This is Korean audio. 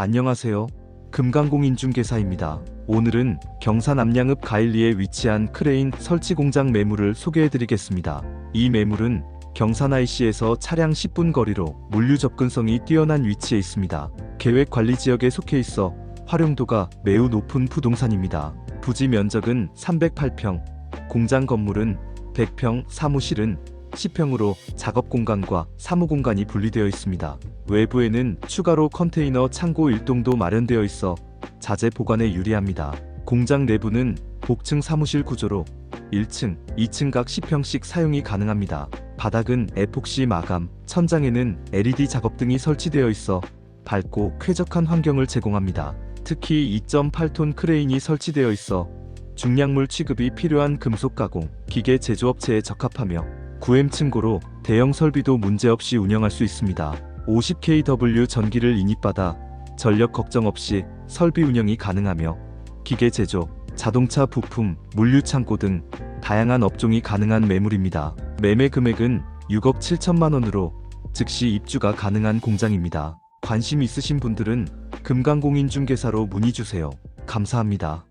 안녕하세요. 금강공인중개사입니다. 오늘은 경산 암양읍 가일리에 위치한 크레인 설치 공장 매물을 소개해 드리겠습니다. 이 매물은 경산 IC에서 차량 10분 거리로 물류 접근성이 뛰어난 위치에 있습니다. 계획 관리 지역에 속해 있어 활용도가 매우 높은 부동산입니다. 부지 면적은 308평, 공장 건물은 100평, 사무실은 10평으로 작업 공간과 사무 공간이 분리되어 있습니다. 외부에는 추가로 컨테이너 창고 1동도 마련되어 있어 자재 보관에 유리합니다. 공장 내부는 복층 사무실 구조로 1층, 2층 각 10평씩 사용이 가능합니다. 바닥은 에폭시 마감, 천장에는 LED 작업등이 설치되어 있어 밝고 쾌적한 환경을 제공합니다. 특히 2.8톤 크레인이 설치되어 있어 중량물 취급이 필요한 금속 가공, 기계 제조업체에 적합하며 9M 층고로 대형 설비도 문제없이 운영할 수 있습니다. 50kW 전기를 인입받아 전력 걱정 없이 설비 운영이 가능하며 기계 제조, 자동차 부품, 물류 창고 등 다양한 업종이 가능한 매물입니다. 매매 금액은 6억 7천만 원으로 즉시 입주가 가능한 공장입니다. 관심 있으신 분들은 금강공인중개사로 문의 주세요. 감사합니다.